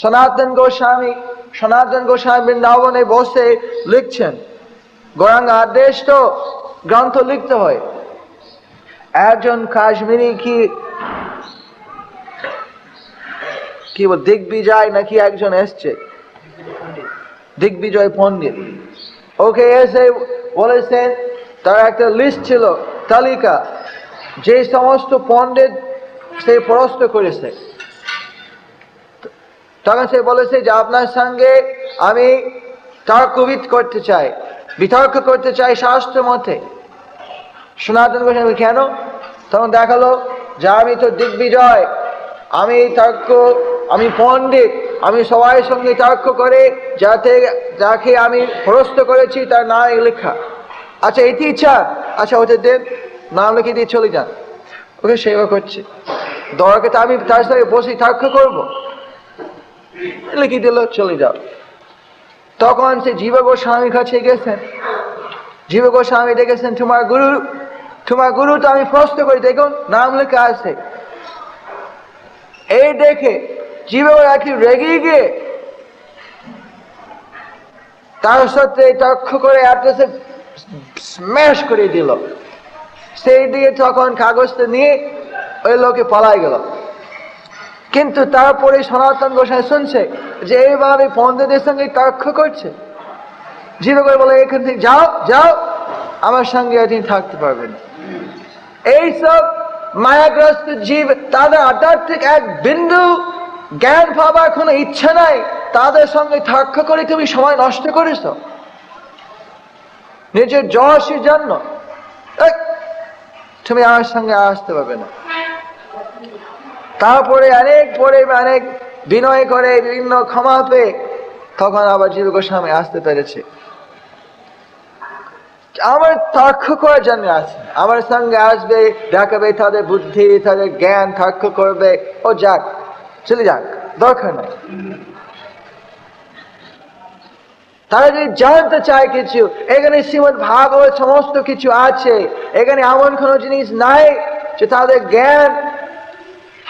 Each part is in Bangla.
সনাতন গোস্বামী সনাতন গোস্বামী বৃন্দাবনে বসে লিখছেন। গৌরাঙ্গ আদেশ তো গ্রন্থ লিখতে হয়। একজন কাশ্মীরি কি কি দিগ্বিজয় নাকি একজন এসছে? দিগ্বিজয় পণ্ডিত। ওকে এসে বলেছেন, তার একটা লিস্ট ছিল, তালিকা। যে সমস্ত পণ্ডিত সে পরস্ত করেছে। তখন সে বলেছে যে আপনার সঙ্গে আমি তর্কবিদ করতে চাই, বিতর্ক করতে চাই শাস্ত্র মতে সনাতন গোস্বামী কেন? তখন দেখাল যে আমি তো দিগ্বিজয়, আমি তর্ক আমি পণ্ডিত, আমি সবাই সঙ্গে তর্ক করে যাতে, যাকে আমি পরস্ত করেছি তার নাম লেখা। আচ্ছা এটি ইচ্ছা? আচ্ছা ওদের দেব নাম লিখে দিয়ে চলে যান। ওকে সেবা করছে। দরকার আমি তার সঙ্গে বসে তর্ক করব। লিখে দিল, চলে যাও। তখন সে জীব গোস্বামীর কাছে গেছেন। জীব গোস্বামী দেখেছেন, তোমার গুরু তোমার গুরু তো আমি প্রশ্ন করি, দেখুন, নাম লেখা আছে। এই দেখে জীব একটু রেগে গিয়ে তার সাথে তক্ষ করে একটা স্ম্যাশ করে দিল। সেই দিয়ে তখন কাগজটা নিয়ে ওই লোকে পালাই গেল। কিন্তু তারপরে সনাতন গোসাই শুনছে যে এইভাবে পণ্ডিতের সঙ্গে তর্ক করছে। জিরো করে বলে, এখান থেকে যাও যাও, আমার সঙ্গে একদিন থাকতে পারবে না এইসব মায়াগ্রস্ত জীব, তাদের আধ্যাত্মিক এক বিন্দু জ্ঞান পাবার কোনো ইচ্ছা নাই। তাদের সঙ্গে তর্ক করে তুমি সময় নষ্ট করেছ। নিজের যশের জন্য তুমি আমার সঙ্গে আসতে পারবে না। তারপরে অনেক পরে অনেক বিনয় করে বিভিন্ন ক্ষমা পেয়ে তখন আবার জীব গোস্বামী আসতে পেরেছে। আমার তর্ক করার জন্য আছে। আমার সঙ্গে আসবে, দেখাবে তাদের বুদ্ধি, তাদের জ্ঞান তর্ক করবে। ও যাক, চলে যাক, দরকার নাই। তারা যদি জানতে চায় কিছু, এখানে শ্রীমদ ভাগবত সমস্ত কিছু আছে। এখানে এমন কোনো জিনিস নাই যে তাদের জ্ঞান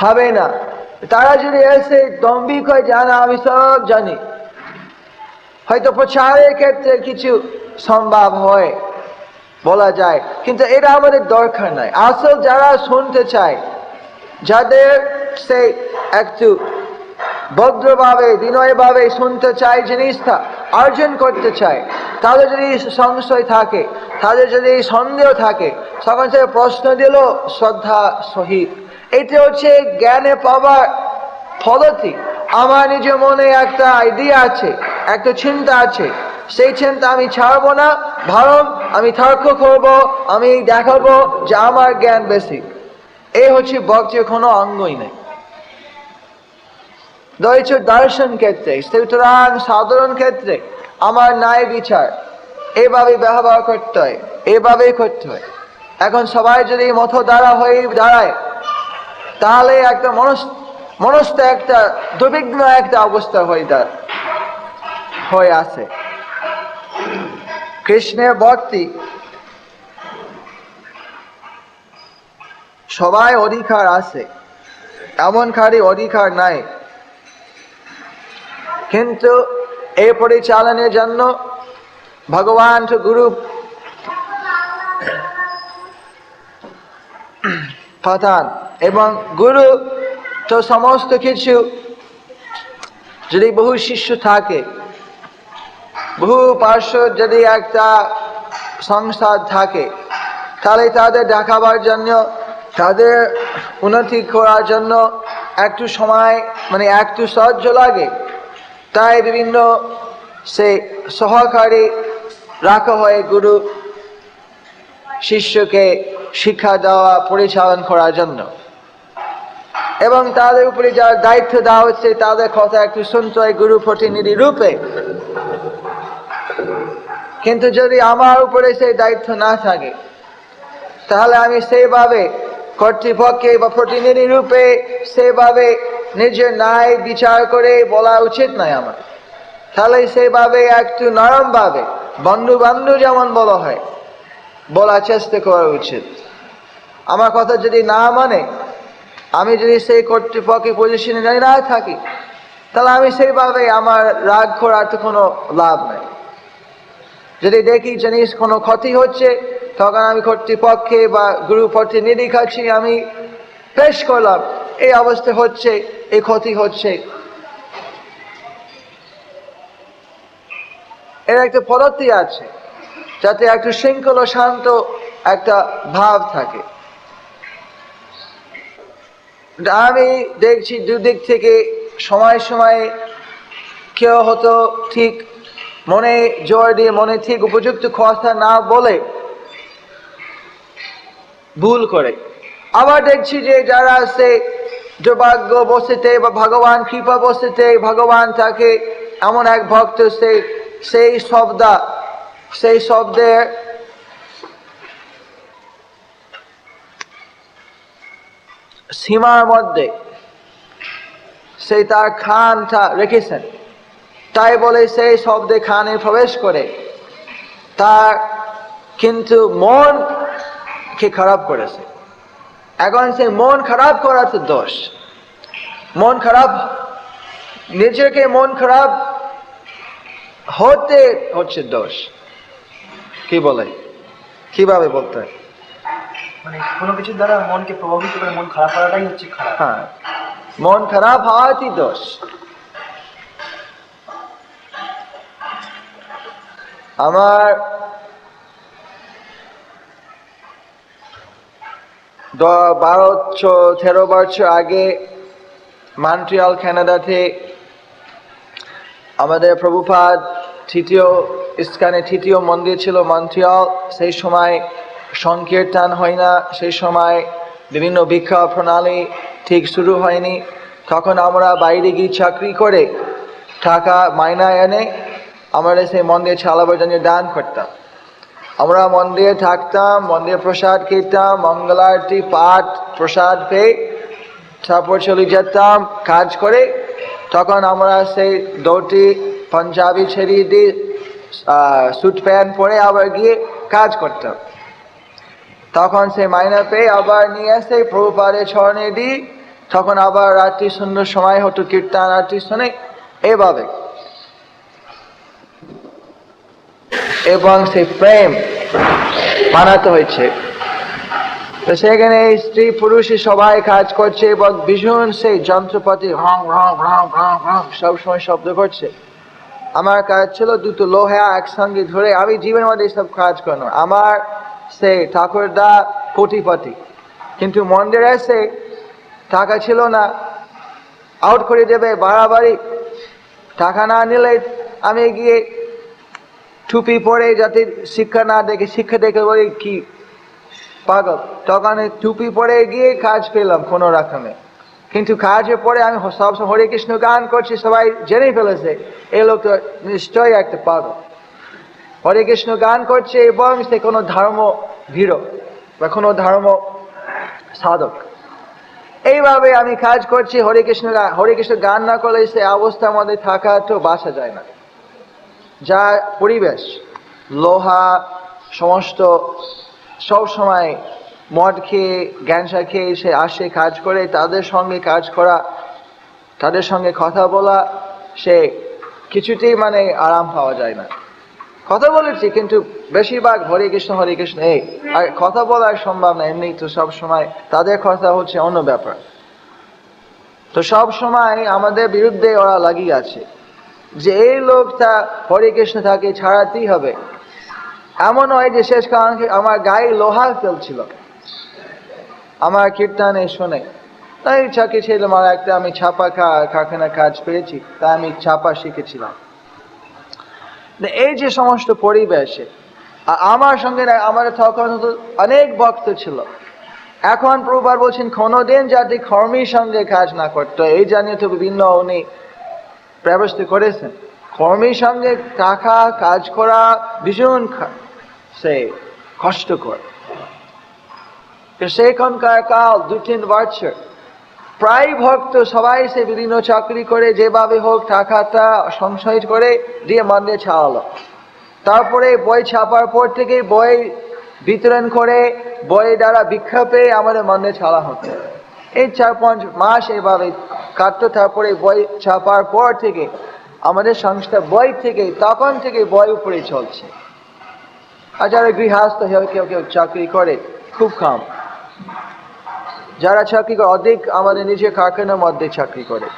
হবে না। তারা যদি এসে দম্বিক হয়, জানা, আমি সব জানি। হয়তো প্রচারের ক্ষেত্রে কিছু সম্ভব হয়, বলা যায়। কিন্তু এটা আমাদের দরকার নাই। আসল যারা শুনতে চায়, যাদের সে একটু ভদ্রভাবে, বিনয়ভাবে শুনতে চায় জিনিসটা, অর্জন করতে চায়, তাদের যদি সংশয় থাকে, তাদের যদি সন্দেহ থাকে, তখন সে প্রশ্ন দিল শ্রদ্ধা সহিত এটা হচ্ছে জ্ঞানে পাওয়ার ফলতি আমার নিজের মনে একটা আইডিয়া আছে, একটা চিন্তা আছে। সেই চিন্তা আমি ছাড়বো না বরং আমি তর্ক করব, আমি দেখাবো যে আমার জ্ঞান বেশি। এই হচ্ছে ভক্তির কোনো অঙ্গই নেই। দৈচ দর্শন ক্ষেত্রে সুতরাং সাধারণ ক্ষেত্রে আমার ন্যায় বিচার, এভাবে ব্যবহার করতে হয়, এভাবেই করতে হয়। এখন সবাই যদি মত দ্বারা হয়ে দাঁড়ায় তাহলে একটা মনস মনস্থ একটা দুর্বিঘ্ন একটা অবস্থা হয়ে দাঁড় হয়ে আছে। কৃষ্ণের ভক্তি সবাই অধিকার আছে, এমন খালি অধিকার নাই। কিন্তু এই পরিচালনের জন্য ভগবান গুরু পাঠান এবং গুরু তো সমস্ত কিছু যদি বহু শিষ্য থাকে, বহু পার্শ্ব যদি একটা সংসার থাকে, তাহলে তাদের দেখাবার জন্য, তাদের উন্নতি করার জন্য একটু সময় মানে একটু সাহায্য লাগে। তাই বিভিন্ন সে সহকারী রাখা হয় গুরু শিষ্যকে শিক্ষা দেওয়া, পরিচালন করার জন্য। এবং তাদের উপরে যার দায়িত্ব দেওয়া হচ্ছে, তাদের কথা একটু শুনতে হয় গুরু প্রতিনিধি রূপে। কিন্তু যদি আমার উপরে সেই দায়িত্ব না থাকে, তাহলে আমি সেইভাবে কর্তৃপক্ষে বা প্রতিনিধি রূপে সেভাবে নিজের ন্যায় বিচার করে বলা উচিত নয় আমার। তাহলে সেভাবে একটু নরম ভাবে বন্ধু বন্ধু যেমন বলা হয় বলার চেষ্টা করা উচিত। আমার কথা যদি না মানে আমি যদি সেই কর্তৃপক্ষের পজিশনে না থাকি, তাহলে আমি সেইভাবে আমার রাগ করার তো কোনো লাভ নেই। যদি দেখি জিনিস কোনো ক্ষতি হচ্ছে, তখন আমি কর্তৃপক্ষে বা গুরু প্রতিনিধি কাছে আমি পেশ করলাম, এই অবস্থা হচ্ছে, এই ক্ষতি হচ্ছে। এর একটা পদ্ধতি আছে। যাতে একটু শৃঙ্খলা শান্ত একটা ভাব থাকে। আমি দেখছি দুদিক থেকে সময় সময় কেউ হতো ঠিক মনে জয় দিয়ে মনে ঠিক উপযুক্ত কথা না বলে ভুল করে। আবার দেখছি যে যারা আছে দুর্ভাগ্য বসেতে বা ভগবান কৃপা বসেতে ভগবান তাকে এমন এক ভক্ত সে সেই শব্দা সেই শব্দে সীমার মধ্যে সেই তার খানটা রেখেছেন। তাই বলে সেই শব্দে খানে প্রবেশ করে তার কিন্তু মন কে খারাপ করেছে। এখন সেই মন খারাপ করা তো দোষ। মন খারাপ, নিজেকে মন খারাপ হতে হচ্ছে দোষ। কি বলে? কীভাবে বলতে? হয়? মানে কোনো কিছুর দ্বারা মনকে প্রভাবিত করে মন খারাপ করাটাই হচ্ছে খারাপ। হ্যাঁ। মন খারাপ হওয়াটি দোষ। আমার বারো তেরো বছর আগে মন্ট্রিয়াল কানাডাতে আমাদের প্রভুপাদ তৃতীয় ইস্কানে তৃতীয় মন্দির ছিল মন্ট্রিয়াল। সেই সময় সংকীর্তন হয় না। সেই সময় বিভিন্ন ভিক্ষা প্রণালী ঠিক শুরু হয়নি। তখন আমরা বাইরে গিয়ে চাকরি করে টাকা মাইনা এনে আমরা সেই মন্দির চালাবার জন্য দান করতাম। আমরা মন্দিরে থাকতাম, মন্দিরে প্রসাদ খেতাম, মঙ্গল আরতি, পাঠ, প্রসাদ পেয়ে তারপর চলে যেতাম, কাজ করে। তখন আমরা সেই দৌটি পাঞ্জাবি ছেড়ে দিয়ে স্যুট প্যান্ট পরে আবার গিয়ে কাজ করতাম। তখন সে মাইনা পেয়ে আবার নিয়ে প্রভুপাদের স্মরণে দিই। তখন আবার রাত্রি সুন্দর সময় হতো কীর্তন আরতি শুনে এভাবে। এবং সেই প্রেম বানাতে হয়েছে। তো সেখানে স্ত্রী পুরুষে সবাই কাজ করছে এবং ভীষণ সেই যন্ত্রপাতি রং রং রং রং রং সবসময় শব্দ করছে। আমার কাজ ছিল দুটো লোহা একসঙ্গে ধরে আমি জীবনের মধ্যে সব কাজ করো আমার সে ঠাকুরদা কোটিপতি। কিন্তু মন্দিরে এসে টাকা ছিল না আউট করে দেবে বাড়াবাড়ি। টাকা না নিলে আমি গিয়ে টুপি পরে যাতে শিক্ষা না দেখে, শিক্ষা দেখে বলি, কি পাগল? তখন টুপি পরে গিয়ে কাজ পেলাম কোনো রকমে। কিন্তু কাজে পরে আমি সব হরে কৃষ্ণ গান করছি, সবাই জেনে ফেলেছে, এই লোক তো নিশ্চয়ই একটা পাগল। হরে কৃষ্ণ গান করছে এবং সে কোনো ধর্ম ভীর বা কোনো ধর্ম সাধক। এইভাবে আমি কাজ করছি, হরে কৃষ্ণ হরে কৃষ্ণ গান না করলে সে অবস্থার মধ্যে থাকা তো বাসা যায় না। যা পরিবেশ, লোহা, সমস্ত সব সময় মদ খেয়ে গ্যাংসা খেয়ে সে আসে, কাজ করে, তাদের সঙ্গে কাজ করা, তাদের সঙ্গে কথা বলা, সে কিছুতেই মানে আরাম পাওয়া যায় না। কথা বলেছি, কিন্তু বেশিরভাগ হরে কৃষ্ণ হরে কৃষ্ণ, এই, আর কথা বলার সম্ভব না এমনি তো সব সময়, তাদের কথা হচ্ছে অন্য ব্যাপার। তো সব সময় আমাদের বিরুদ্ধে ওরা লাগিয়ে আছে, যে এই লোকটা হরে কৃষ্ণ তাকে ছাড়াতেই হবে। এমন হয় যে শেষ কারণ আমার গায়ে লোহা ফেলছিল। আমার কীর্তনে শোনে। তাই চাকরি ছিলাম আর একটা আমি ছাপা কা- কারখানা কাজ পেয়েছি তাই আমি ছাপা শিখেছিলাম। এই যে সমস্ত পরিবেশে আমার সঙ্গে আমার তখন অনেক ভক্ত ছিল। এখন প্রভুবার বলছেন, কোনোদিন যাতে কর্মীর সঙ্গে কাজ না করতো, এই জানিয়ে তো বিভিন্ন উনি ব্যবস্থা করেছেন। কর্মীর সঙ্গে টাকা, কাজ করা ভীষণ সে কষ্টকর। তো সেখানকার কাল দু তিন বছর। প্রায় ভক্ত সবাই সে বিভিন্ন চাকরি করে, যেভাবে হোক টাকাটা সংশয় করে দিয়ে মান্যে ছাড়ালো। তারপরে বই ছাপার পর থেকে বই বিতরণ করে, বই দ্বারা ভিক্ষা পেয়ে আমাদের মান্যে ছাড়া হতো। এই চার পাঁচ মাস এভাবে কাটতো। তারপরে বই ছাপার পর থেকে আমাদের সংস্থা বই থেকে, তখন থেকে বই উপরে চলছে। আর যারা গৃহস্থ কেউ কেউ চাকরি করে, খুব খাম যারা চাকরি করে অর্ধেক আমাদের নিজের কারখানার মধ্যে চাকরি করে।